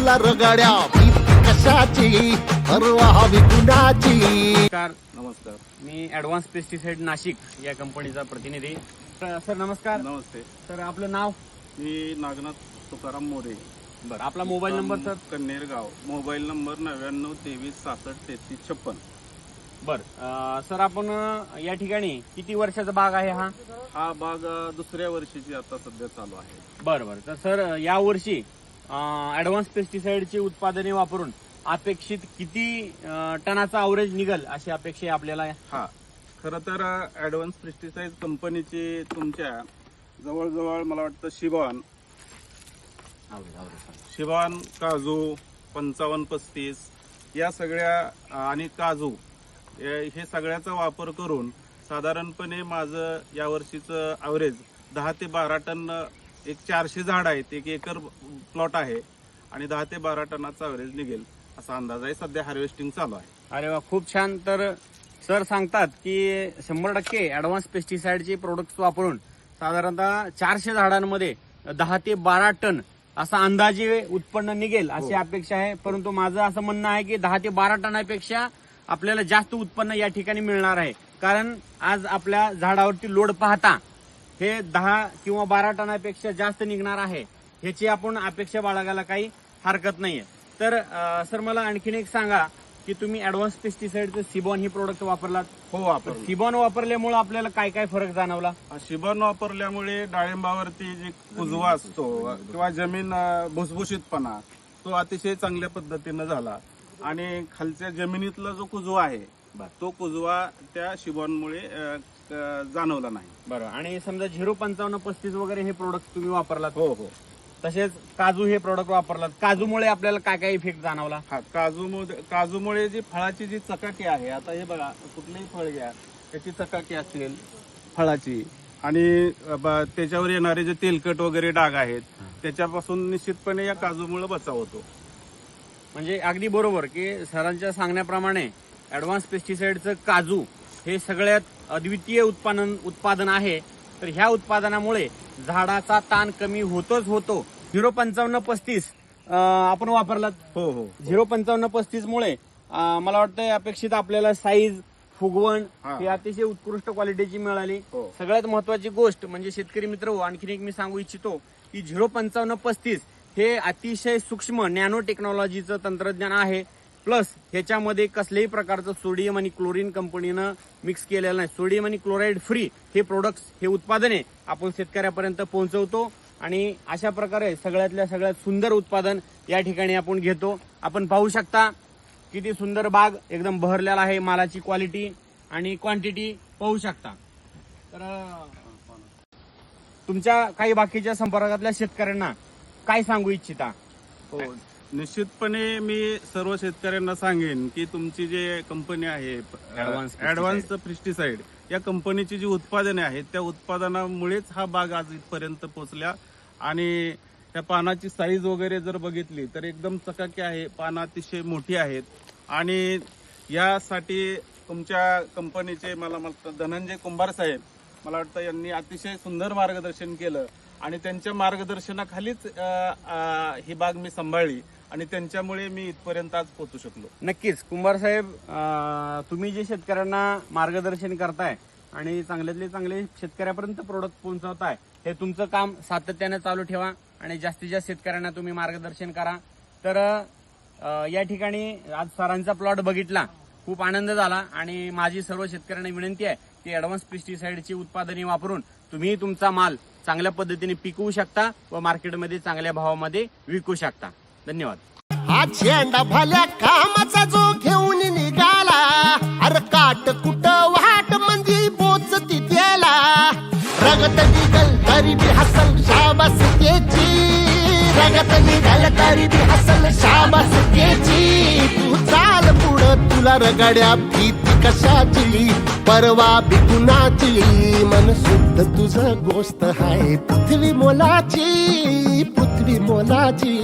तुला रगाड्या कशाची? परवा हवी कुणाची? नमस्कार. नमस्कार. मी ऍडव्हान्स पेस्टिसाइड नाशिक या कंपनीचा प्रतिनिधी. सर नमस्कार. नमस्ते. सर आपलं नाव? मी नागनाथ तुकाराम मोरे. बरं आपला मोबाईल नंबर सर? कन्नेर गाव मोबाईल नंबर नव्याण्णव तेवीस सासष्ट तेहतीस छप्पन. बरं. सर आपण या ठिकाणी किती वर्षाचा बाग आहे हा? हा बाग दुसऱ्या वर्षीची आता सध्या चालू आहे. बरं बरं. तर सर या वर्षी ऍडव्हान्स पेस्टिसाइडची उत्पादने वापरून अपेक्षित किती टनाचा अवरेज निघल अशी अपेक्षा आहे आपल्याला? हा. खर तर ऍडव्हान्स पेस्टिसाइड कंपनीची तुमच्या जवळजवळ मला वाटतं शिबान शिबान काजू पंचावन्न पस्तीस या सगळ्या आणि काजू हे हे सगळ्याचा वापर करून साधारणपणे माझं यावर्षीचं ॲव्हरेज दहा ते बारा टन एक चारशे झाड आहेत एक एकर प्लॉट आहे आणि दहा ते बारा टनाचा ॲव्हरेज निघेल असा अंदाज आहे. सध्या हार्वेस्टिंग चालू आहे. अरे वा खूप छान. तर सर सांगतात की शंभर टक्के ऍडव्हान्स पेस्टिसाइडचे प्रोडक्ट वापरून साधारणतः चारशे झाडांमध्ये दहा ते बारा टन असा अंदाजे उत्पन्न निघेल अशी अपेक्षा आहे. परंतु माझं असं म्हणणं आहे की दहा ते बारा टनापेक्षा आपल्याला जास्त उत्पन्न या ठिकाणी मिळणार आहे. कारण आज आपल्या झाडावरती लोड पाहता हे दहा किंवा बारा टनापेक्षा जास्त निघणार आहे. ह्याची आपण अपेक्षा बाळगायला काही हरकत नाहीये. तर सर मला आणखीन एक सांगा की तुम्ही ऍडव्हान्स पेस्टिसाइडचं सिबॉन ही प्रोडक्ट वापरलात? हो वापर सिबॉन वापरल्यामुळे आपल्याला काय काय फरक जाणवला? शिबन वापरल्यामुळे डाळिंबावरती जे कुजवा असतो किंवा जमीन अ, भुसभुशीतपणा तो अतिशय चांगल्या पद्धतीनं झाला. आणि खालच्या जमिनीतला जो कुजवा आहे तो कुजवा त्या शिबॉनमुळे अ, जाणवला नाही. बरं. आणि समजा झिरो पंचावन्न पस्तीस वगैरे हे प्रोडक्ट तुम्ही वापरलात. हो हो. तसेच काजू हे प्रोडक्ट वापरलात. काजूमुळे आपल्याला काय काय इफेक्ट जाणवला? हा काजू काजूमुळे जी फळाची जी चकाकी आहे आता हे बघा कुठलेही फळ घ्या त्याची चकाकी असेल फळाची आणि अ, ब- त्याच्यावर येणारे जे तेलकट वगैरे डाग आहेत त्याच्यापासून निश्चितपणे या काजूमुळे बचाव होतो. म्हणजे अगदी बरोबर की सरांच्या सांगण्याप्रमाणे ऍडव्हान्स पेस्टिसाइडचं काजू हे सगळ्यात अद्वितीय उत्पादन उत्पादन आहे. तर ह्या उत्पादनामुळे झाडाचा ताण कमी होतोच होतो. झिरो पंचावन्न पस्तीस आपण वापरलात? हो हो. झिरो पंचावन्न पस्तीस मुळे मला वाटतं अपेक्षित आपल्याला साईज फुगवण हा. अतिशय उत्कृष्ट क्वालिटीची मिळाली. हो. सगळ्यात महत्वाची गोष्ट म्हणजे शेतकरी मित्र आणखीन एक मी सांगू इच्छितो की झिरो पंचावन्न पस्तीस हे अतिशय सूक्ष्म नॅनो टेक्नॉलॉजीचं तंत्रज्ञान आहे. प्लस ह्याच्यामध्ये कसल्याही प्रकारचं सोडियम आणि क्लोरीन कंपनीनं मिक्स केलेलं नाही. सोडियम आणि क्लोराईड फ्री हे प्रोडक्ट्स हे उत्पादने आपण शेतकऱ्यापर्यंत पोहोचवतो आणि अशा प्रकारे सगळ्यातल्या सगळ्यात सुंदर उत्पादन या ठिकाणी आपण घेतो. आपण पाहू शकता किती सुंदर बाग एकदम बहरलेला आहे मालाची क्वालिटी आणि क्वांटिटी पाहू शकता. तर तुमच्या काही बाकीच्या संपर्कातल्या शेतकऱ्यांना काय सांगू इच्छिता? हो. निश्चितपणे मी सर्व शेतकऱ्यांना सांगेन की तुमची जे कंपनी आहे. ऍडव्हान्स प्रिस्टिसाइड या कंपनीची जी उत्पादने आहेत त्या उत्पादनामुळेच हा बाग आज इथपर्यंत पोहोचल्या आणि त्या पानाची साईज वगैरे जर बघितली तर एकदम चकाकी आहे पानं अतिशय मोठी आहेत. आणि यासाठी तुमच्या कंपनीचे मला वाटतं धनंजय कुंभार साहेब मला वाटतं यांनी अतिशय सुंदर मार्गदर्शन केलं. आणि त्यांच्या मार्गदर्शनाखालीच ही बाग मी सांभाळली. आणि त्यांच्यामुळे मी इथपर्यंत आज पोहोचू शकलो. नक्कीच. कुंभार साहेब तुम्ही जे शेतकऱ्यांना मार्गदर्शन करताय आणि चांगल्यातले चांगले शेतकऱ्यापर्यंत प्रोडक्ट पोहोचवताय हे तुमचं काम सातत्याने चालू ठेवा आणि जास्तीत जास्त शेतकऱ्यांना तुम्ही मार्गदर्शन करा. तर या ठिकाणी आज सरांचा प्लॉट बघितला. खूप आनंद झाला आणि माझी सर्व शेतकऱ्यांना विनंती आहे की ऍडव्हान्स पेस्टीसाईडची उत्पादने वापरून तुम्ही तुमचा माल चांगल्या पद्धतीने पिकवू शकता व मार्केटमध्ये चांगल्या भावामध्ये विकू शकता. धन्यवाद. हा झेंडा भल्या कामाचा जो घेऊन निघाला अरे काट कुट वाट म्हणजे पोचती त्याला रगत निघल तरी बी हसल शाबास त्याची रगत निघल तरी बी हसल शाबास त्याची. तू चाल पुढं तुला रगड्या भीती कशाची परवा बी कुणाची मन शुद्ध तुझं गोष्ट आहे पृथ्वी मोलाची पृथ्वी मोलाची.